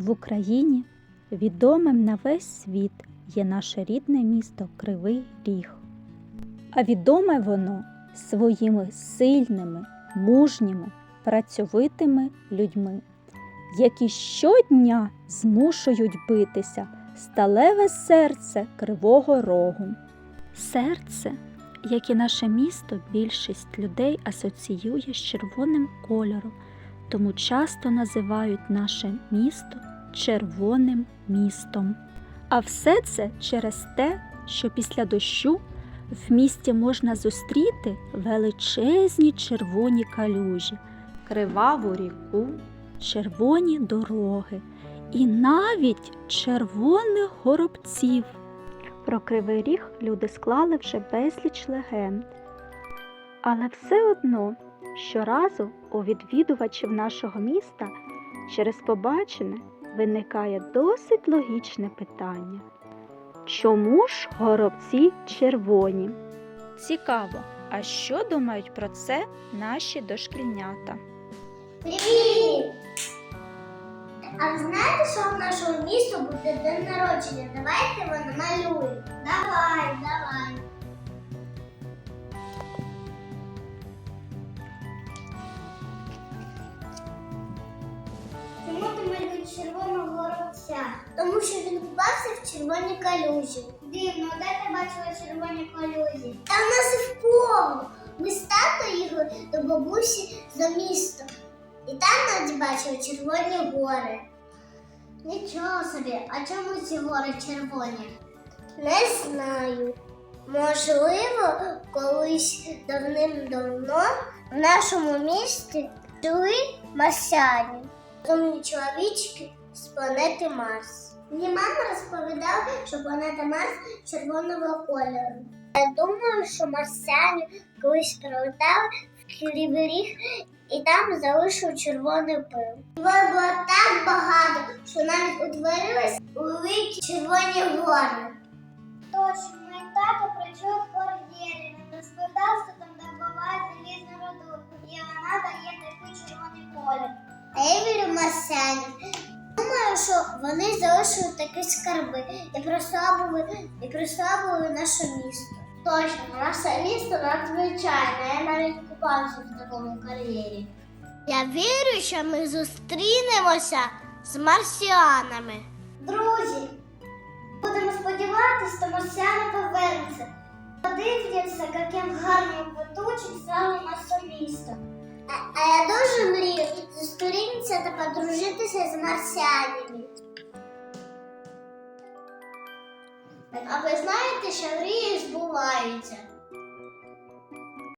В Україні відомим на весь світ є наше рідне місто Кривий Ріг. А відоме воно своїми сильними, мужніми, працьовитими людьми, які щодня змушують битися сталеве серце Кривого Рогу. Серце, як і наше місто, більшість людей асоціює з червоним кольором, тому часто називають наше місто червоним містом. А все це через те, що після дощу в місті можна зустріти величезні червоні калюжі, криваву ріку, червоні дороги і навіть червоних горобців. Про Кривий Ріг люди склали вже безліч легенд. Але все одно щоразу у відвідувачів нашого міста через побачене виникає досить логічне питання. Чому ж горобці червоні? Цікаво, а що думають про це наші дошкільнята? Привіт! А ви знаєте, що в нашого міста буде день народження? Давайте його намалюємо. Давай. Горобця? Тому що він купався в червоній калюжі. Дивно, де ти бачила червоні калюжі? Та в нас і в полу. Ми з татою до бабусі за місто. І там навіть бачили червоні гори. Нічого собі, а чому ці гори червоні? Не знаю. Можливо, колись давним-давно в нашому місті жили марсіані, розумні чоловічки з планети Марс. Мені мама розповідала, що планета Марс червоного кольору. Я думаю, що марсіані колись прилетали в Кривий Ріг і там залишив червоний пил. Його було так багато, що навіть утворились великі червоні гори. Точно, мій тато працює в кар'єрі. Він розповідав, що там добувають залізну руду, і вона дає такий червоний колір. А я вірю в марсіанів. Що вони залишили такі скарби і прославили, і прославили наше місто. Точно, наше місто надзвичайне. Я навіть купався в такому кар'єрі. Я вірю, що ми зустрінемося з марсіанами. Друзі, будемо сподіватися, що марсіани повернуться. Подивляться, яким гарним ведучим стало наше місто. А, а я дуже мрію та подружитися з марсіанами. А ви знаєте, що мрії збуваються?